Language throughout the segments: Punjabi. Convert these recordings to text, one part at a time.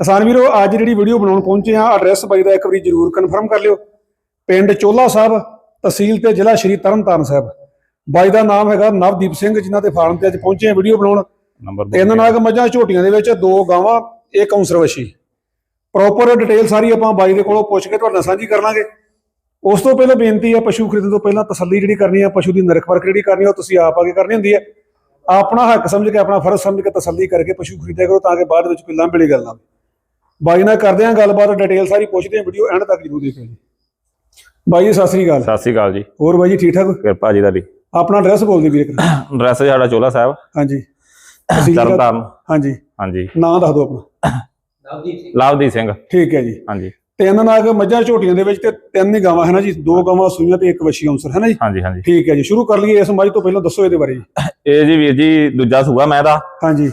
ਕਿਸਾਨ ਵੀਰੋ ਅੱਜ ਜਿਹੜੀ ਵੀਡੀਓ ਬਣਾਉਣ ਪਹੁੰਚੇ ਆ ਐਡਰੈਸ ਬਾਈ ਦਾ ਇੱਕ ਵਾਰੀ ਜਰੂਰ ਕਨਫਰਮ ਕਰ ਲਿਓ। ਪਿੰਡ ਚੋਲਾ ਸਾਹਿਬ ਤਹਿਸੀਲ ਤੇ ਜ਼ਿਲ੍ਹਾ ਸ਼੍ਰੀ ਤਰਨਤਾਰਨ ਸਾਹਿਬ। ਬਾਈ ਦਾ ਨਾਮ ਹੈਗਾ ਨਵਦੀਪ ਸਿੰਘ ਜਿਨ੍ਹਾਂ ਦੇ ਫਾਰਮ ਤੇ ਅੱਜ ਪਹੁੰਚੇ ਆ ਵੀਡੀਓ ਬਣਾਉਣ। ਨੰਬਰ ਤਿੰਨ ਨਾਗ ਮੱਝਾਂ ਝੋਟੀਆਂ ਦੇ ਵਿੱਚ ਦੋ ਗਾਵਾਂ ਇੱਕ ਕੌਂਸਰ ਵਸ਼ੀ ਪ੍ਰੋਪਰ ਡਿਟੇਲ ਸਾਰੀ ਆਪਾਂ ਬਾਈ ਦੇ ਕੋਲੋਂ ਪੁੱਛ ਕੇ ਤੁਹਾਡੇ ਨਾਲ ਸਾਂਝੀ ਕਰ ਲਾਂਗੇ। ਉਸ ਤੋਂ ਪਹਿਲਾਂ ਬੇਨਤੀ ਹੈ ਪਸ਼ੂ ਖਰੀਦਣ ਤੋਂ ਪਹਿਲਾਂ ਤਸੱਲੀ ਜਿਹੜੀ ਕਰਨੀ ਹੈ ਪਸ਼ੂ ਦੀ ਨਰਖ ਪਰਖ ਜਿਹੜੀ ਕਰਨੀ ਹੈ ਉਹ ਤੁਸੀਂ ਆਪ ਆ ਕੇ ਕਰਨੀ ਹੁੰਦੀ ਹੈ। ਆਪਣਾ ਹੱਕ ਸਮਝ ਕੇ ਆਪਣਾ ਫਰਜ਼ ਸਮਝ ਕੇ ਤਸੱਲੀ ਕਰਕੇ ਪਸ਼ੂ ਖਰੀਦਿਆ ਕਰੋ ਤਾਂ ਕਿ ਬਾਅਦ ਵਿੱਚ ਕੋਈ ਲਾਂਭੇੜੀ ਗੱਲ ਨਾ ਹੋਵੇ। ਬਾਈ ਨਾਲ ਕਰਦੇ ਹਾਂ ਗੱਲਬਾਤ ਡਿਟੇਲ ਸਾਰੀ ਪੁੱਛਦੇ ਹਾਂ ਵੀਡੀਓ ਐਂਡ ਤੱਕ ਜਰੂਰ ਦੇਖਿਓ ਜੀ। ਬਾਈ ਜੀ ਸਤਿ ਸ੍ਰੀ ਅਕਾਲ। ਸਤਿ ਸ੍ਰੀ ਅਕਾਲ ਜੀ। ਹੋਰ ਬਾਈ ਜੀ ਠੀਕ ਠਾਕ? ਕਿਰਪਾ ਜੀ ਤੁਹਾਡੀ। ਆਪਣਾ ਐਡਰੈਸ ਬੋਲ ਦਿਓ ਵੀਰੇ। ਐਡਰੈਸ ਸਾਡਾ ਚੋਲਾ ਸਾਹਿਬ। ਹਾਂਜੀ। ਤਰਨਤਾਰਨ ਹਾਂਜੀ। ਹਾਂਜੀ। ਨਾਂ ਦੱਸ ਦਿਓ ਆਪਣਾ। ਲਵਦੀਪ ਸਿੰਘ। ਠੀਕ ਹੈ ਜੀ। ਹਾਂਜੀ। ਤਿੰਨ ਨਾਗ ਮੱਝਾਂ ਝੋਟੀਆਂ ਦੇ ਵਿੱਚ ਤੇ ਤਿੰਨ ਹੀ ਗਾਵਾਂ ਹੈ ਨਾ ਜੀ? ਦੋ ਗਾਵਾਂ ਸੂਈਆਂ ਤੇ ਇੱਕ ਵਸ਼ੀ ਅਨਸਰ ਹੈ ਨਾ ਜੀ? ਹਾਂਜੀ ਹਾਂਜੀ। ਠੀਕ ਹੈ ਜੀ। ਸ਼ੁਰੂ ਕਰ ਲਈਏ ਇਸ ਮੱਝ ਤੋਂ ਪਹਿਲਾਂ ਦੱਸੋ ਇਹਦੇ ਬਾਰੇ ਜੀ। ਇਹ ਜੀ ਵੀਰ ਜੀ ਦੂਜਾ ਸੂਆ ਮੈਂ ਦਾ। ਹਾਂਜੀ।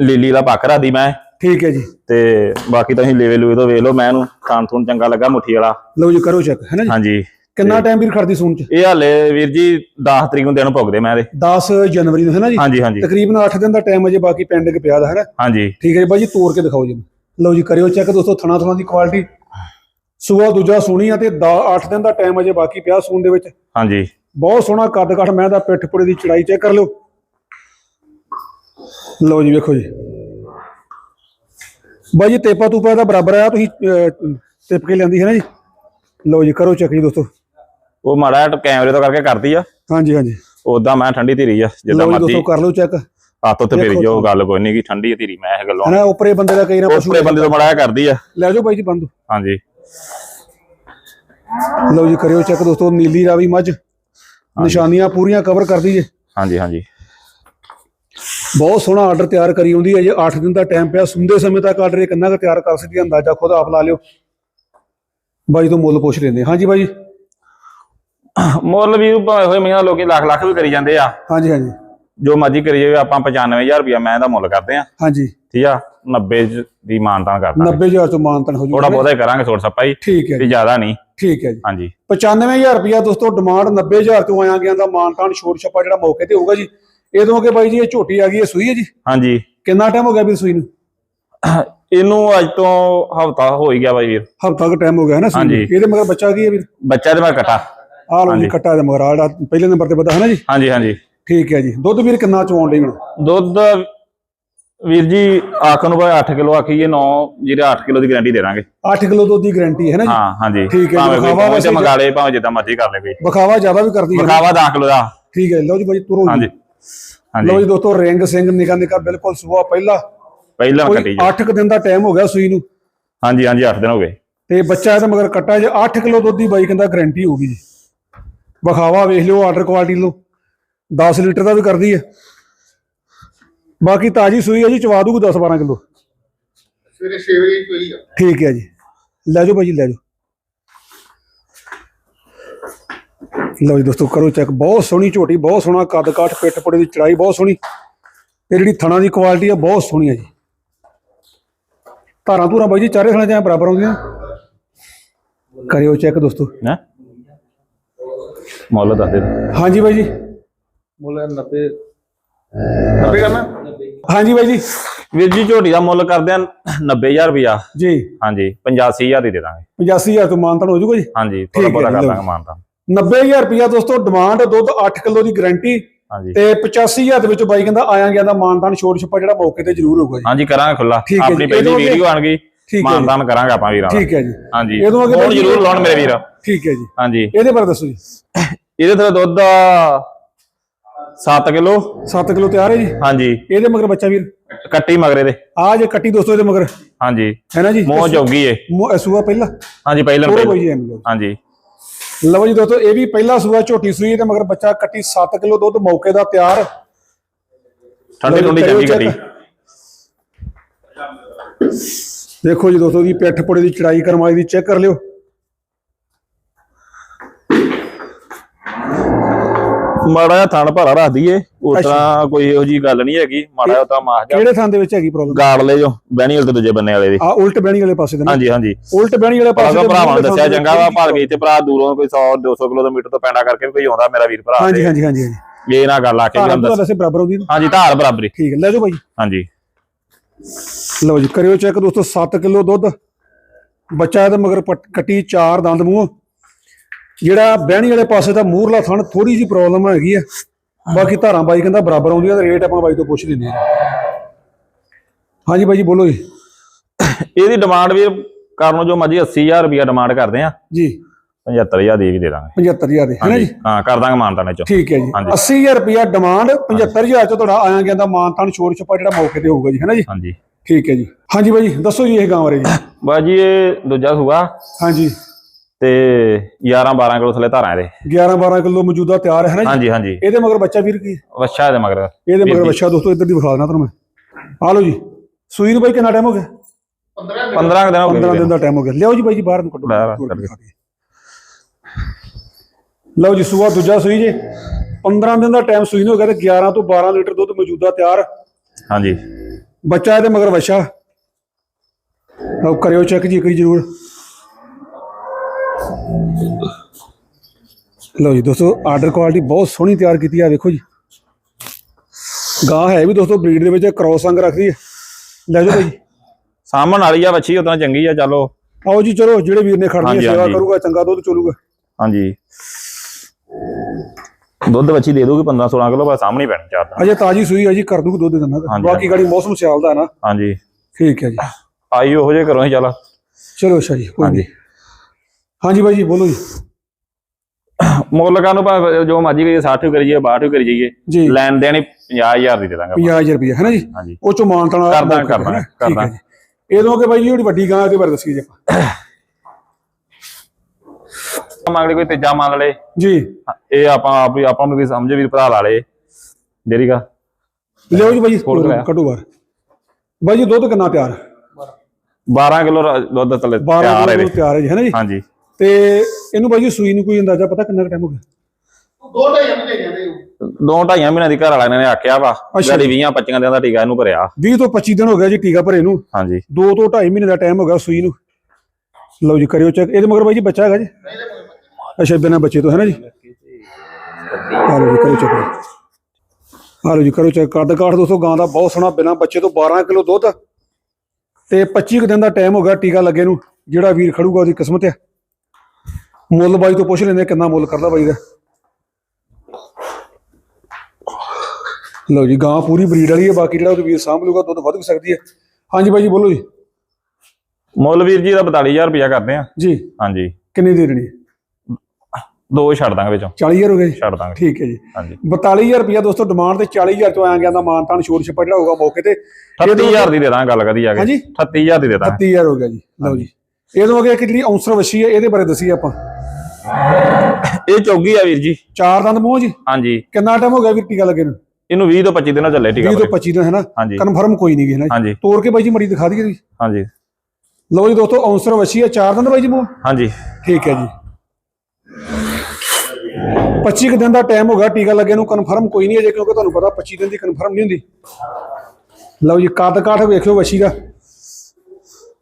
ਲੀਲੀ ਦਾ ਪੱਕਰਾ ਦੀ ਮੈਂ। ਠੀਕ ਹੈ ਜੀ। ਤੇ ਬਾਕੀ ਤੁਸੀਂ ਲੇਵੇ ਲੂਏ ਤੋਂ ਵੇਖ ਲਓ ਮੈਂ ਇਹਨੂੰ ਖਾਣ ਥੂਣ ਚੰਗਾ ਲੱਗਾ ਮੁੱਠੀ ਵਾਲਾ। ਲਓ ਜੀ ਕਰੋ ਚੈੱਕ ਹੈ ਨਾ ਜੀ? ਹਾਂਜੀ। ਕਿੰਨਾ ਟਾਈਮ ਵੀਰ ਖੜਦੀ ਸੂਣ ਚ? ਇਹ ਹਾਲੇ ਵੀਰ ਜੀ 10 ਤਰੀਕ ਨੂੰ ਦਿਨ ਭੁਗਦੇ ਮੈਂ ਇਹਦੇ। 10 ਜਨਵਰੀ ਨੂੰ ਹੈ ਨਾ ਜੀ? ਹਾਂਜੀ ਹਾਂਜੀ। ਤਕਰੀਬਨ 8 ਦਿਨ ਦਾ ਟਾਈਮ ਅਜੇ ਬਾਕੀ ਪਿੰਡ ਕੇ ਪਿਆ ਦਾ ਹੈ ਨਾ? ਹਾਂਜੀ। ਠੀਕ ਹੈ ਜੀ ਬਾਈ ਜੀ ਤੋੜ ਕੇ ਦਿਖਾਓ ਜੀ। ਲਓ ਜੀ ਕਰਿਓ ਚੈੱਕ ਦੋਸਤੋ ਥਣਾ ਥਣਾ ਦੀ ਕੁਆਲਿਟੀ ਸੂਆ ਦੂਜਾ ਸੋਹਣੀ ਆ ਤੇ 8 ਦਿਨ ਦਾ ਟਾਈਮ ਅਜੇ ਬਾਕੀ ਪਿਆ ਸੂਣ ਦੇ ਵਿੱਚ। ਹਾਂਜੀ। ਬਹੁਤ ਸੋਹਣਾ ਕੱਦ ਕੱਠ ਮੈਂ ਦਾ ਪਿੱਠ ਪੁੜੇ ਦੀ ਚੜਾਈ ਚੈੱਕ ਕਰ ਲਿਓ। ਲਓ ਜੀ ਵੇਖੋ ਜੀ। ਬਾਈ ਜੀ ਤੇਪਾ ਤੂਪਾ ਦਾ ਬਰਾਬਰ ਆ ਤੁਸੀਂ ਅਹ, ਤਿਪ ਕੇ ਲੈਂਦੀ ਹੈ ਨਾ ਜੀ। ਲਓ ਜੀ ਕਰੋ ਚੈੱਕ ਜੀ ਦੋਸਤੋ। ਉਹ ਮਾੜਾ ਜਿਹਾ ਕੈਮਰੇ ਤੋਂ ਕਰਕੇ ਕਰਦੀ ਆ। ਹਾਂਜੀ ਹਾਂਜੀ। ਉਦਾਂ ਮੈਂ ਠੰਡੀ ਧੀਰੀ ਆ ਜਿੱਦਾਂ ਲਓ ਜੀ ਮਰਦੀ ਦੋਸਤੋ ਕਰ ਲਓ ਚੈੱਕ ਹੱਥ ਉੱਤੇ ਫੇਰੀ ਜੋ। ਗੱਲ ਕੋਈ ਨਹੀਂ ਕੀ ਠੰਡੀ ਧੀਰੀ ਮੈਂ ਇਹ ਗੱਲੋਂ। ਹਨਾ ਉੱਪਰੇ ਬੰਦੇ ਦਾ ਕਈ ਨਾ ਪਸ਼ੂ ਉਸਰੇ ਬੰਦੇ ਤੋਂ ਮਾੜਾ ਜਿਹਾ ਕਰਦੀ ਆ। ਲੈ ਜਾਓ ਬਾਈ ਜੀ ਬੰਦੂ। ਹਾਂਜੀ। ਲਓ ਜੀ ਕਰਿਓ ਚੈੱਕ ਦੋਸਤੋ ਨੀਲੀ ਰਾਵੀ ਮੱਝ। ਨਿਸ਼ਾਨੀਆਂ ਪੂਰੀਆਂ ਕਵਰ ਕਰਦੀ ਜੇ। ਹਾਂਜੀ ਹਾਂਜੀ। ਬਹੁਤ ਸੋਹਣਾ ਆਰਡਰ ਤਿਆਰ ਕਰੀ ਹੁੰਦੀ ਹੈ। ਜੇ 8 ਦਿਨ ਦਾ ਟਾਈਮ ਪਿਆ ਸੁੰਦੇ ਸਮੇਂ ਤੱਕ ਆਰਡਰ ਇਹ ਕਿੰਨਾ ਕੁ ਤਿਆਰ ਕਰ ਸਕਦੀ ਅੰਦਾਜ਼ਾ ਖੁਦ ਆਪ ਲਾ ਲਿਓ। ਬਾਈ ਤੋਂ ਮੁੱਲ ਪੁੱਛ ਲੈਂਦੇ ਹਾਂਜੀ ਬਾਈ। ਮੁੱਲ ਵੀ ਭਾਵੇਂ ਹੋਏ ਮਹੀਨਾ ਲੋਕੀ ਲੱਖ ਲੱਖ ਵੀ ਕਰੀ ਜਾਂਦੇ ਆ। ਹਾਂਜੀ ਹਾਂਜੀ। ਜੋ ਮਰਜ਼ੀ ਕਰੀ ਜਾਵੇ ਆਪਾਂ 95000 ਰੁਪਇਆ ਮੈਂ ਦਾ ਮੁੱਲ ਕਰਦੇ ਆ ਹਾਂਜੀ। ਠੀਕ ਆ? 90 ਚ ਦੀ ਮਾਨਤਾਨ ਕਰਦਾ 90000 ਤੋਂ ਮਾਨਤਨ ਹੋ ਥੋੜਾ ਜੂਗਾ ਬਹੁਤਾ ਹੀ ਕਰਾਂਗੇ ਛੋੜ ਸੱਪਾ ਹੀ ਠੀਕ ਹੈ ਜੀ। ਜ਼ਿਆਦਾ ਨਹੀਂ। ਠੀਕ ਹੈ ਜੀ। ਹਾਂਜੀ। 95000 ਰੁਪਇਆ ਦੋਸਤੋ ਡਿਮਾਂਡ 90000 ਤੋਂ ਆਇਆ ਗਿਆ ਦਾ ਮਾਨਤਾਨ ਛੋੜ ਛੱਪਾ ਜਿਹੜਾ ਮੌਕੇ ਤੇ ਹੋਊਗਾ ਜੀ। ਇਹਦੋਂ ਕਿ ਬਾਈ ਜੀ ਇਹ ਝੋਟੀ ਆ ਗਈ ਹੈ ਸੂਈ ਹੈ ਜੀ? ਹਾਂਜੀ। ਕਿੰਨਾ ਟਾਈਮ ਹੋ ਗਿਆ ਵੀ ਸੂਈ ਨੂੰ? ਇਹਨੂੰ ਅੱਜ ਤੋਂ ਹਫਤਾ ਹੋ ਹੀ ਗਿਆ ਬਾਈ ਵੀਰ। ਹਫਤਾ ਕੁ ਟਾਈਮ ਹੋ ਗਿਆ ਹੈ ਨਾ ਸੂਈ ਨੂੰ। ਹਾਂਜੀ। ਇਹਦੇ ਮਗਰ ਬੱਚਾ ਕੀ ਹੈ ਵੀਰ? ਬੱਚਾ ਤੇ ਮੈਂ ਕਟਾ। ਆਹ ਲਓ ਜੀ ਹਾਂਜੀ। ਕੱਟਾ ਦੇ ਮਗਰ ਆਹ ਜਿਹੜਾ ਪਹਿਲੇ ਨੰਬਰ ਤੇ ਬੱਦਾ ਹੈ ਨਾ ਜੀ? ਹਾਂਜੀ ਹਾਂਜੀ। ਠੀਕ ਹੈ ਜੀ। ਦੁੱਧ ਵੀਰ ਕਿੰਨਾ ਚਵਾਉਣ ਲਈ ਹੁਣ? ਦੁੱਧ ਵੀਰ ਜੀ ਆਖ ਨੂੰ ਭਾਵੇਂ 8 ਕਿਲੋ ਆਖੀਏ 9 ਜਿਹੜੇ 8 ਕਿਲੋ ਦੀ ਗਾਰੰਟੀ ਦੇ ਦਾਂਗੇ। 8 ਕਿਲੋ ਦੁੱਧ ਦੀ ਗਾਰੰਟੀ ਹੈ ਨਾ ਜੀ? ਹਾਂ ਹਾਂਜੀ। ਠੀਕ ਹੈ ਜੀ, ਭਾਵੇਂ ਕੋਈ ਵਿਖਾਵਾ ਪਹੁੰਚ ਵੈਸੇ ਮੰਗਾ ਲੇ ਭਾਵੇਂ ਜਿੱਦਾਂ ਮਰਜ਼ੀ ਕਰ ਲੈ ਕੋਈ। ਵਿਖਾਵਾ ਜ਼ਿਆਦਾ ਵੀ ਕਰਦੀ ਹੈ ਨਾ। ਵਿਖਾਵਾ 10 ਕਿਲੋ ਦਾ। ਠੀਕ ਹੈ ਲਓ ਜੀ ਬਾਈ ਤੁਰੋ ਹਾਂਜੀ ਜੀ। ਲਓ ਹਾਂਜੀ। ਜੀ ਦੋਸਤੋ ਰਿੰਗ ਸਿੰਘ ਨਿਕਾ ਨਿਕਾ ਬਿਲਕੁਲ ਸੁਬਾ ਪਹਿਲਾ। ਪਹਿਲਾਂ ਕੱਟੀ ਜੀ 8 ਕੁ ਦਿਨ ਦਾ ਟਾਈਮ ਹੋ ਗਿਆ ਸੂਈ ਨੂੰ। ਹਾਂਜੀ ਹਾਂਜੀ 8 ਦਿਨ ਹੋ ਗਏ। ਤੇ ਬੱਚਾ ਇਹਦਾ ਮਗਰ ਕੱਟਾ ਜੇ 8 ਕਿਲੋ ਦੁੱਧ ਦੀ ਬਾਈ ਕਹਿੰਦਾ ਗਾਰੰਟੀ ਹੋਊਗੀ ਜੀ। ਵਿਖਾਵਾ ਵੇਖ ਲਿਓ ਆਰਡਰ ਕੁਆਲਿਟੀ ਲਓ। 10 ਲੀਟਰ ਦਾ ਵੀ ਕਰਦੀ ਹੈ। ਬਾਕੀ ਤਾਜੀ ਸੂਈ ਹੈ ਜੀ ਚਵਾ ਦੂਗੀ 10 12 ਕਿਲੋ। ਸਵੇਰੇ 6 ਵਜੇ ਕੋਈ ਆ। ਠੀਕ ਹੈ ਜੀ। ਲੈ ਜਾਓ ਭਾਈ ਜੀ ਲੈ ਜਾਓ। ਲਓ ਜੀ ਦੋਸਤੋ ਕਰੋ ਚੈੱਕ ਬਹੁਤ ਸੋਹਣੀ ਝੋਟੀ ਬਹੁਤ ਸੋਹਣਾ ਕੱਦ ਕਾਠ ਪਿੱਠ ਪੁੜੇ ਦੀ ਚੜਾਈ ਬਹੁਤ ਸੋਹਣੀ। ਤੇ ਜਿਹੜੀ ਥਣਾ ਦੀ ਕੁਆਲਿਟੀ ਆ ਬਹੁਤ ਸੋਹਣੀ ਹੈ ਜੀ। ਧਾਰਾਂ ਧੂਰਾਂ ਬਾਈ ਜੀ ਚਾਰੇ ਥਣਾ ਜਾਂ ਬਰਾਬਰ ਆਉਂਦੀਆਂ। ਕਰਿਓ ਚੈੱਕ ਦੋਸਤੋ। ਹੈ ਮੁੱਲ ਦੱਸ ਦੇ। ਹਾਂਜੀ ਬਾਈ ਜੀ। ਮੁੱਲ 90 90 ਕਰਨਾ? ਹਾਂਜੀ ਬਾਈ ਜੀ। ਵੀਰ ਜੀ ਝੋਟੀ ਦਾ ਮੁੱਲ ਕਰਦੇ ਆ 90000 ਰੁਪਇਆ। ਜੀ। ਹਾਂਜੀ 85000 ਦੀ ਦੇ ਦਾਂਗੇ। 85000 ਤੋਂ ਮਾਨਤਨ ਹੋ ਜਾਊਗਾ ਜੀ। ਹਾਂਜੀ ਥੋੜਾ ਬਹੁਤਾ ਜੀ, ਕਰ। ਦਾਂਗੇ ਮਾਨਤਾ 90000 ਰੁਪਿਆ ਦੋਸਤੋ ਡਿਮਾਂਡ ਦੁੱਧ 8 ਕਿਲੋ ਦੀ ਗਾਰੰਟੀ ਹਾਂਜੀ। ਤੇ 85000 ਦੇ ਵਿੱਚ ਬਾਈ ਕਹਿੰਦਾ ਆਇਆ ਗਿਆ ਦਾ ਮਾਨਤਾਨ ਛੋਟ ਛੱਪਾ ਜਿਹੜਾ ਮੌਕੇ ਤੇ ਜ਼ਰੂਰ ਹੋਊਗਾ ਜੀ। ਹਾਂਜੀ ਕਰਾਂਗੇ ਖੁੱਲਾ ਠੀਕ ਹੈ ਆਪਣੀ ਪਹਿਲੀ ਅੱਗੇ- ਵੀਡੀਓ ਆਣ ਗਈ ਠੀਕ ਹੈ ਜੀ। ਮਾਨਦਾਨ ਕਰਾਂਗੇ ਆਪਾਂ ਵੀਰਾਂ ਦਾ। ਠੀਕ ਹੈ ਜੀ। ਹਾਂਜੀ। ਇਹਦੋਂ ਅੱਗੇ ਜੀ- ਜ਼ਰੂਰ ਲਾਉਣ ਮੇਰੇ ਵੀਰ। ਠੀਕ ਹੈ ਜੀ। ਹਾਂਜੀ। ਇਹਦੇ ਬਾਰੇ ਦੱਸੋ ਜੀ। ਇਹਦੇ ਥੱਲੇ ਦੁੱਧ 7 ਕਿਲੋ। 7 ਕਿਲੋ ਤਿਆਰ ਹੈ ਜੀ। ਹਾਂਜੀ। ਇਹਦੇ ਮਗਰ ਬੱਚਾ ਵੀਰ? ਕੱਟੀ ਮਗਰੇ ਦੇ। ਆ ਜੇ ਕੱਟੀ ਦੋਸਤੋ ਇਹਦੇ ਮਗਰ। ਹਾਂਜੀ। ਹੈ ਨਾ ਜੀ? ਮੋਹ ਜੋਗੀ ਏ। ਮੋਹ- ਸੂਆ ਪਹਿਲਾ? ਹਾਂਜੀ ਪਹਿਲਾਂ ਪਹਿਲਾਂ। ਹਾਂਜੀ। ਲਓ ਜੀ ਦੋਸਤੋ ਇਹ ਵੀ ਪਹਿਲਾ ਸੂਆ ਝੋਟੀ ਸੂਈ ਤੇ ਮਗਰ ਬੱਚਾ ਕੱਟੀ 7 ਕਿਲੋ ਦੁੱਧ ਮੌਕੇ ਦਾ ਤਿਆਰ ਠੰਡੀ ਠੰਡੀ ਚੰਗੀ ਕੱਟੀ। ਦੇਖੋ ਜੀ ਦੋਸਤੋ ਦੀ ਪਿੱਠ ਪੁੜੇ ਦੀ ਚੜਾਈ ਕਰਮਾਈ ਦੀ ਚੈੱਕ ਕਰ ਲਿਓ ਮਾੜਾ ਜਿਹਾ ਥਣ ਭਾਰਾ ਰੱਖ ਦਈਏ ਉਸ ਤਰ੍ਹਾਂ ਕੋਈ ਇਹੋ ਜੀ ਗੱਲ ਨਹੀਂ ਹੈਗੀ ਮਾੜਾ ਜਿਹਾ ਤਾਂ ਜਾ। ਕਿਹੜੇ ਥਾਂ ਦੇ ਵਿੱਚ ਹੈਗੀ ਪ੍ਰੋਬਲਮ ਗਾੜ ਲੈ ਜੋ ਬਹਿਣੀ ਵਾਲੇ ਤੇ ਦੂਜੇ ਬੰਨੇ ਵਾਲੇ ਦੀ। ਆ ਉਲਟ ਬਹਿਣੀ ਵਾਲੇ ਪਾਸੇ ਦੇ ਹਾਂਜੀ ਹਾਂਜੀ। ਉਲਟ ਬਹਿਣੀ ਵਾਲੇ ਪਾਸੇ ਦੇ ਭਰਾਵਾਂ ਨੂੰ ਦੱਸਿਆ ਚੰਗਾ ਵਾ ਵਿੱਚ ਭਾਲ ਗਈ ਤੇ ਭਰਾ ਦੂਰੋਂ ਕੋਈ 100 200 ਕਿਲੋਮੀਟਰ ਤੋਂ ਪੈਂਡਾ ਕਰਕੇ ਵੀ ਕੋਈ ਆਉਂਦਾ ਮੇਰਾ ਵੀਰ ਭਰਾ ਹਾਂਜੀ ਹਾਂਜੀ ਹਾਂਜੀ ਹਾਂਜੀ। ਇਹ ਨਾ ਗੱਲ ਆ ਕੇ ਵੀ ਤੋਂ ਵੈਸੇ ਬਰਾਬਰ ਨਾ। ਹਾਂਜੀ ਧਾਰ ਬਰਾਬਰੀ ਠੀਕ ਲੈ ਜਾਓ ਭਾਈ। ਹਾਂਜੀ। ਲਓ ਜੀ ਕਰਿਓ ਚੈੱਕ ਦੋਸਤੋ 7 ਕਿਲੋ ਦੁੱਧ। ਬੱਚਾ ਇਹਦੇ ਮਗਰ ਕੱਟੀ ਚਾਰ ਦੰਦ ਮੂੰਹ। ਜਿਹੜਾ ਬਹਿਣੀ ਵਾਲੇ ਪਾਸੇ ਦਾ ਮੂਹਰਲਾ ਥਣ ਥੋੜੀ ਜੀ ਪ੍ਰੋਬਲਮ ਹੈਗੀ ਆ। ਬਾਕੀ ਧਾਰਾਂ ਬਾਈ ਕਹਿੰਦਾ ਬਰਾਬਰ ਆਉਂਦੀਆਂ ਤੇ ਰੇਟ ਆਪਾਂ ਬਾਈ ਤੋਂ ਪੁੱਛ ਲੈਂਦੇ ਆ ਹਾਂਜੀ ਬਾਈ ਜੀ ਬੋਲੋ ਜੀ। ਇਹਦੀ ਡਿਮਾਂਡ ਵੀ ਕਰਨ ਜੋ ਮਰਜ਼ੀ 80000 ਰੁਪਇਆ ਡਿਮਾਂਡ ਕਰਦੇ ਆ ਜੀ। 75000 ਦੀ ਵੀ ਦੇ ਦਾਂਗੇ। 75000 ਦੇ ਹੈ ਨਾ ਜੀ? ਹਾਂ ਕਰ ਦਾਂਗੇ ਮਾਨਤਾਨੇ ਚ ਠੀਕ ਹੈ ਜੀ। ਹਾਂਜੀ। 80000 ਰੁਪਿਆ ਡਿਮਾਂਡ 75000 ਚ ਤੁਹਾਡਾ ਆਇਆ ਗਿਆ ਦਾ ਮਾਨਤਾਨ ਛੋੜ ਛਪਾ ਜਿਹੜਾ ਮੌਕੇ ਤੇ ਹੋਊਗਾ ਜੀ ਹੈ ਨਾ ਜੀ? ਹਾਂਜੀ। ਠੀਕ ਹੈ ਜੀ। ਹਾਂਜੀ ਬਾਈ ਜੀ, ਦੱਸੋ ਜੀ ਇਹ ਗਾਂ ਬਾਰੇ ਜੀ। ਬਾਜੀ ਇਹ ਦੂਜਾ ਸੂਆ। ਹਾਂਜੀ। ਤੇ 11 12 ਕਿਲੋ ਥਲੇ ਧਾਰਾਂ ਇਹਦੇ। 11 12 ਕਿਲੋ ਮੌਜੂਦਾ ਤਿਆਰ ਹੈ ਨਾ ਹਾਂਜੀ ਹਾਂਜੀ। ਇਹਦੇ ਮਗਰ ਬੱਚਾ ਵੀਰ ਕੀ? ਵੱਛਾ ਦੇ ਮਗਰ। ਇਹਦੇ ਮਗਰ। ਬੱਚਾ ਦੋਸਤੋ ਇੱਧਰ ਦੀ ਵਿਖਾ ਦੇਣਾ ਤੁਹਾਨੂੰ ਮੈਂ। ਆ ਲਓ ਜੀ। ਸੂਈ ਨੂੰ ਬਾਈ ਕਿੰਨਾ ਟਾਈਮ ਹੋ ਗਿਆ? 15 15 ਕੁ ਦਿਨ ਹੋ 15 ਗਏ ਦਿਨ ਦਾ ਟਾਈਮ ਹੋ ਗਿਆ। ਲਿਆਓ ਜੀ ਬਾਈ ਜੀ ਬਾਹਰ ਨੂੰ ਕੱਢੋ। ਲਓ ਜੀ ਸੂਆ ਦੂਜਾ ਸੂਈ ਜੇ। 15 ਦਿਨ ਦਾ ਟਾਈਮ ਸੂਈ ਨੂੰ ਹੋ ਗਿਆ ਤੇ 11 ਤੋਂ 12 ਲੀਟਰ ਦੁੱਧ ਮੌਜੂਦਾ ਤਿਆਰ। ਹਾਂਜੀ। ਬੱਚਾ ਇਹਦੇ ਮਗਰ ਵਛਾ। ਲਓ ਕਰਿਓ ਚੈੱਕ ਜੀ ਕਰੀ ਜਰੂਰ। ਲਓ ਜੀ ਦੋਸਤੋ ਆਰਡਰ ਕੁਆਲਿਟੀ ਬਹੁਤ ਸੋਹਣੀ ਤਿਆਰ ਕੀਤੀ ਆ ਵੇਖੋ ਜੀ। ਗਾਂ ਹੈ ਵੀ ਦੋਸਤੋ ਬਰੀਡ ਦੇ ਵਿੱਚ ਕ੍ਰੋਸ ਅੰਗ ਰੱਖਦੀ ਹੈ। ਲੈ ਜਾਓ ਭਾਈ। ਸਾਹਮਣ ਵਾਲੀ ਆ ਵੱਛੀ ਉਦੋਂ ਚੰਗੀ ਆ ਚਲੋ। ਆਓ ਜੀ ਚਲੋ ਜਿਹੜੇ ਵੀਰ ਨੇ ਖੜਨੀ ਹੈ ਹਾਂਜੀ, ਸੇਵਾ ਹਾਂਜੀ। ਕਰੂਗਾ ਚੰਗਾ ਦੁੱਧ ਚੋਲੂਗਾ। ਹਾਂਜੀ। ਦੁੱਧ ਵੱਛੀ ਦੇ ਦੋਗੇ 15 16 ਕਿਲੋ ਬਸ ਸਾਹਮਣੇ ਹੀ ਪੈਣੀ ਚਾਰ ਤਾਂ ਅਜੇ ਤਾਜੀ ਸੂਈ ਹੈ ਜੀ ਕਰ ਦੂਗਾ ਦੁੱਧ ਦਿੰਦਾ। ਹਾਂਜੀ, ਬਾਕੀ ਗਾੜੀ ਮੌਸਮ ਸਿਆਲ ਦਾ ਹੈ ਨਾ। ਹਾਂਜੀ। ਠੀਕ ਹੈ ਜੀ। ਆਈ ਉਹੋ ਜੇ ਕਰੋ ਚੱਲ। ਚਲੋ ਅੱਛਾ ਜੀ ਕੋਈ ਹਾਂਜੀ। ਨਹੀਂ। ਹਾਂਜੀ ਬਾਈ ਜੀ ਬੋਲੋ ਜੀ। ਮੁੱਲ ਭਾਵੇਂ ਜੋ ਮਰਜ਼ੀ ਕਰੀਏ 60 ਵੀ ਕਰੀ ਜਾਈਏ 62 ਵੀ ਕਰੀ ਜਾਈਏ ਲੈਣ ਦੇਣੀ 50000 ਦੀ ਦੇ ਦਾਂਗੇ ਆਪਾਂ। 50000 ਰੁਪਏ ਹੈ ਨਾ ਜੀ? ਉਹ ਚੋਂ ਮਾਨ ਤਾਣਾ ਕਰਦਾ, ਤੇ, ਕਰਦਾ? ਕਰਦਾ। ਠੀਕ ਹੈ ਜੀ। ਇਹ ਦੋਗੇ ਬਾਈ ਜੀ ਜਿਹੜੀ ਵੱਡੀ ਗਾਂ ਦੇ ਬਾਰੇ ਦੱਸੀਏ ਜੀ ਆਪਾਂ। ਮੰਗਲੇ ਕੋਈ ਤੀਜਾ ਮੰਨ ਲਏ ਜੀ। ਇਹ ਆਪਾਂ ਆਪ ਹੀ ਆਪਾਂ ਨੂੰ ਵੀ ਸਮਝੇ ਵੀ ਭਰਾ ਲਾ ਲੇ ਜਿਹੜੀ ਕਾ ਲਿਓ ਜੀ ਕੇ ਲਿਆ। ਕੱਢੋ ਬਾਹਰ। ਬਾਈ ਜੀ ਦੁੱਧ ਕਿੰਨਾ ਤਿਆਰ? 12 ਕਿਲੋ ਦੁੱਧ 12 ਤਿਆਰ ਹੈ ਕਿਲੋ ਇਹਦੇ। ਤਿਆਰ ਹੈ ਜੀ ਹੈ ਨਾ ਜੀ? ਹਾਂਜੀ। ਤੇ ਇਹਨੂੰ ਬਾਈ ਜੀ ਸੂਈ ਨੂੰ ਕੋਈ ਅੰਦਾਜ਼ਾ ਪਤਾ ਕਿੰਨਾ ਟਾਈਮ ਹੋ ਗਿਆ? ਦੋ ਢਾਈ ਮਹੀਨੇ ਜਾਂਦੇ ਹੋ ਦੋ ਢਾਈਆਂ ਮਹੀਨਿਆਂ ਦੀ ਘਰ ਵਾਲਿਆਂ ਨੇ ਆਖਿਆ ਵਾ ਅੱਛਾ ਜਿਹੜੀ 20 25 ਦਿਨਾਂ ਦਾ ਟੀਕਾ ਇਹਨੂੰ ਭਰਿਆ। 20 ਤੋਂ 25 ਦਿਨ ਹੋ ਗਿਆ ਜੀ ਟੀਕਾ ਭਰੇ ਨੂੰ। ਹਾਂਜੀ। 2 ਤੋਂ 2.5 ਮਹੀਨੇ ਦਾ ਟਾਈਮ ਹੋ ਗਿਆ ਸੂਈ ਨੂੰ। ਲਓ ਜੀ ਕਰਿਓ ਚੈੱਕ ਇਹਦੇ ਮਗਰ ਬਾਈ ਜੀ ਬੱਚਾ ਹੈਗਾ ਜੀ? ਅੱਛਾ ਬਿਨਾਂ ਬੱਚੇ ਤੋਂ ਹੈ ਨਾ ਜੀ? ਆ ਲਓ ਜੀ ਕਰੋ ਚੈੱਕ ਆ ਲਓ ਜੀ ਕਰੋ ਚੈੱਕ ਕੱਦ ਕਾਠ ਦੋਸਤੋ ਗਾਂ ਦਾ ਬਹੁਤ ਸੋਹਣਾ ਬਿਨਾਂ ਬੱਚੇ ਤੋਂ 12 ਕਿਲੋ ਦੁੱਧ। ਤੇ 25 ਕੁ ਦਿਨ ਦਾ ਟਾਈਮ ਹੋ ਗਿਆ ਟੀਕਾ ਲੱਗੇ ਨੂੰ ਜਿਹੜਾ ਵੀਰ ਖੜੂਗਾ ਉਹਦੀ ਕਿਸਮਤ ਆ। ਮੁੱਲ ਬਾਈ ਤੋਂ ਪੁੱਛ ਲੈਂਦੇ ਕਿੰਨਾ ਮੁੱਲ ਕਰਦਾ ਬਾਈ ਦਾ। ਲਓ ਜੀ ਗਾਂ ਪੂਰੀ ਬਰੀਡ ਵਾਲੀ ਹੈ ਬਾਕੀ ਜਿਹੜਾ ਉਹ ਵੀਰ ਸਾਂਭ ਲੂਗਾ ਦੁੱਧ ਵੱਧ ਵੀ ਸਕਦੀ ਹੈ। ਹਾਂਜੀ ਬਾਈ ਜੀ ਬੋਲੋ ਜੀ। ਮੁੱਲ ਵੀਰ ਜੀ ਦਾ 42000 ਰੁਪਇਆ ਕਰਦੇ ਆ ਜੀ। ਹਾਂਜੀ। ਕਿੰਨੀ ਦੇ ਦੇਣੀ? ਦੋ ਛੱਡ ਦਾਂਗੇ ਵਿੱਚੋਂ। 40000 ਹੋ ਗਿਆ ਜੀ? ਛੱਡ ਦਾਂਗੇ। ਠੀਕ ਹੈ ਜੀ। ਹਾਂਜੀ। 42000 ਰੁਪਇਆ ਦੋਸਤੋ ਡਿਮਾਂਡ ਤੇ 40000 ਤੋਂ ਆਇਆ ਗਿਆ ਦਾ ਮਾਨਤਾਨ ਸ਼ੋਰ ਛਪਾ ਜਿਹੜਾ ਹੋਊਗਾ ਮੌਕੇ ਤੇ। 38000 ਦੀ ਦੇ ਦਾਂਗੇ ਗੱਲ ਕਦੀ ਆ ਹਾਂਜੀ। ਗਈ 38000 ਦੀ ਦੇ ਦਾਂਗੇ। 30000 ਹੋ ਗਿਆ ਜੀ। ਲਓ ਜੀ। ਇਹਦੋਂ ਅੱਗੇ ਇੱਕ ਜਿਹੜੀ ਔਂਸਰ ਵਸ਼ੀ ਹੈ ਇਹਦੇ ਬਾਰੇ ਦਸੀਏ ਆਪਾਂ। ਇਹ ਚੌਗੀ ਆ ਵੀਰ ਜੀ। ਚਾਰ ਦੰਦ ਮੂੰਹ ਜੀ? ਹਾਂਜੀ। ਕਿੰਨਾ ਟਾਈਮ ਹੋ ਗਿਆ ਵੀਰ ਟੀਕਾ ਲੱਗੇ ਨੂੰ? ਇਹਨੂੰ 20 ਤੋਂ 25 ਦਿਨਾਂ ਚੱਲੇ ਟੀਕਾ 20 ਤੋਂ ਭਰੇ। 25 ਦਿਨ ਹੈ ਨਾ? ਕਨਫਰਮ ਕੋਈ ਨਹੀਂ ਗੇ ਨਾ ਤੋੜ ਕੇ ਬਾਈ ਜੀ ਮੜੀ ਦਿਖਾ ਦਈਏ ਜੀ ਹਾਂਜੀ। ਲਓ ਜੀ ਦੋਸਤੋ ਔਂਸਰ ਵਸ਼ੀ ਹੈ ਚਾਰ ਦੰਦ ਬਾਈ ਜੀ ਮੂੰਹ ਹਾਂਜੀ। ਠੀਕ ਹੈ ਜੀ। 25 ਕੁ ਦਿਨ ਦਾ ਟਾਈਮ ਹੋ ਗਿਆ ਟੀਕਾ ਲੱਗੇ ਨੂੰ ਕਨਫਰਮ ਕੋਈ ਨਹੀਂ ਹੈ ਜੇ ਕਿਉਂਕਿ ਤੁਹਾਨੂੰ ਪਤਾ 25 ਦਿਨ ਦੀ ਕਨਫਰਮ ਨਹੀਂ ਹੁੰਦੀ। ਲਓ ਜੀ ਕੱਦ ਕਾਠ ਵੇਖਿਓ ਵਸ਼ੀ ਦਾ।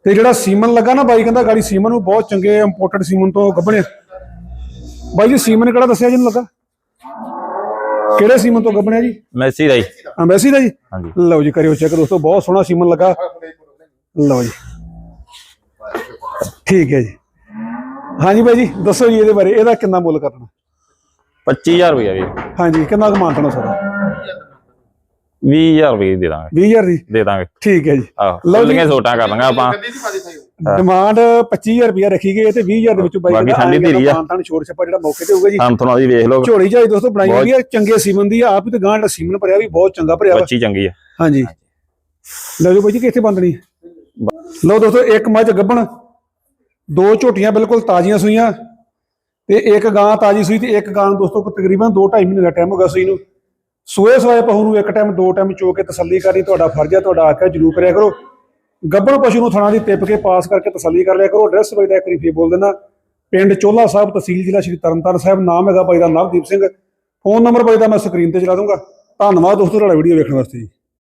ਤੇ ਜਿਹੜਾ ਸੀਮਨ ਲੱਗਾ ਨਾ ਬਾਈ ਕਹਿੰਦਾ ਗਾੜੀ ਸੀਮਨ ਨੂੰ ਬਹੁਤ ਚੰਗੇ ਇੰਪੋਰਟਡ ਸੀਮਨ ਤੋਂ ਗੱਭਣਿਆ। ਬਾਈ ਜੀ ਸੀਮਨ ਕਿਹੜਾ ਦੱਸਿਆ ਜਿਹਨੂੰ ਲੱਗਾ? ਕਿਹੜੇ ਸੀਮਨ ਤੋਂ ਗੱਭਣਿਆ ਜੀ? ਮੈਸੀ ਦਾ ਜੀ। ਅੰਬੈਸੀ ਦਾ ਜੀ? ਹਾਂਜੀ। ਲਓ ਜੀ ਕਰਿਓ ਚੈੱਕ ਦੋਸਤੋ ਬਹੁਤ ਸੋਹਣਾ ਸੀਮਨ ਲੱਗਾ। ਲਓ ਜੀ। ਠੀਕ ਹੈ ਜੀ। ਹਾਂਜੀ ਬਾਈ ਜੀ ਦੱਸੋ ਜੀ ਇਹਦੇ ਬਾਰੇ ਇਹਦਾ ਕਿੰਨਾ ਮੁੱਲ ਕਰਨਾ 25000 ਰੁਪਇਆ ਵੀਰ ਹਾਂਜੀ ਕਿੰਨਾ ਕੁ ਮਾਨਤਣਾ ਸਾਰਾ? 20000 ਰੁਪਏ ਦੀ ਦਾਂਗੇ। 20000 ਦੀ? ਦੇ ਦਾਂਗੇ। ਠੀਕ ਹੈ ਜੀ। ਆਹੋ ਲਓ ਜੀ। ਸੋਟਾਂ ਕਰ ਲਾਂਗੇ ਆਪਾਂ। ਡਿਮਾਂਡ 25000 ਰੁਪਇਆ ਰੱਖੀ ਗਈ ਹੈ ਤੇ 20000 ਦੇ ਵਿੱਚੋਂ ਬਾਈ ਬਾਕੀ ਠੰਡੀ ਧੀਰੀ ਆ। ਮਾਨਤਨ ਛੋੜ ਛੱਪਾ ਜਿਹੜਾ ਮੌਕੇ ਤੇ ਹੋਊਗਾ ਜੀ। ਹਮ ਤੁਹਾਨੂੰ ਦੀ ਵੇਖ ਲਓ। ਝੋਲੀ ਜਾਈ ਦੋਸਤੋ ਬਣਾਈ ਹੋਈ ਹੈ ਚੰਗੇ ਸੀਮਨ ਦੀ ਆ ਆਪ ਹੀ ਤੇ ਗਾਂ ਜਿਹੜਾ ਸੀਮਨ ਭਰਿਆ ਵੀ ਬਹੁਤ ਚੰਗਾ ਭਰਿਆ ਬੱਚੀ ਚੰਗੀ ਆ। ਹਾਂਜੀ। ਲਓ ਜੀ ਬਾਈ ਜੀ ਕਿੱਥੇ ਬੰਦਣੀ ਲਓ ਦੋਸਤੋ ਇੱਕ ਮੱਝ ਗੱਭਣ ਦੋ ਝੋਟੀਆਂ ਬਿਲਕੁਲ ਤਾਜ਼ੀਆਂ ਸੂਈਆਂ ਤੇ ਇੱਕ ਗਾਂ ਤਾਜ਼ੀ ਸੂਈ ਤੇ ਇੱਕ ਗਾਂ ਦੋਸਤੋ ਕੋ ਤਕਰੀਬਨ 2.5 ਮਹੀਨੇ ਦਾ ਟਾਈਮ ਹੋ ਗਿਆ ਸੂਈ ਨੂੰ। ਸੂਏ ਸਵਾਏ ਪਹੂ ਨੂੰ ਇੱਕ ਟਾਈਮ ਦੋ ਟਾਈਮ ਚੋ ਕੇ ਤਸੱਲੀ ਕਰਨੀ ਤੁਹਾਡਾ ਫਰਜ਼ ਹੈ ਤੁਹਾਡਾ ਆਖਿਆ ਜਰੂਰ ਕਰਿਆ ਕਰੋ। ਗੱਭਣ ਪਸ਼ੂ ਨੂੰ ਥਣਾ ਦੀ ਟਿੱਪ ਕੇ ਪਾਸ ਕਰਕੇ ਤਸੱਲੀ ਕਰ ਲਿਆ ਕਰੋ। ਐਡਰੈਸ ਬਾਈ ਦਾ ਇੱਕ ਵਾਰੀ ਫੇਰ ਬੋਲ ਦੇਣਾ ਪਿੰਡ ਚੋਲਾ ਸਾਹਿਬ, ਤਹਿਸੀਲ ਜ਼ਿਲ੍ਹਾ ਸ਼੍ਰੀ ਤਰਨਤਾਰਨ ਸਾਹਿਬ। ਨਾਮ ਹੈਗਾ ਬਾਈ ਦਾ ਨਵਦੀਪ ਸਿੰਘ। ਫੋਨ ਨੰਬਰ ਬਾਈ ਦਾ ਮੈਂ ਸਕਰੀਨ ਤੇ ਚਲਾ ਦੂੰਗਾ। ਧੰਨਵਾਦ ਦੋਸਤੋ ਤੁਹਾਡਾ ਵੀਡੀਓ ਵੇਖਣ ਵਾਸਤੇ ਜੀ।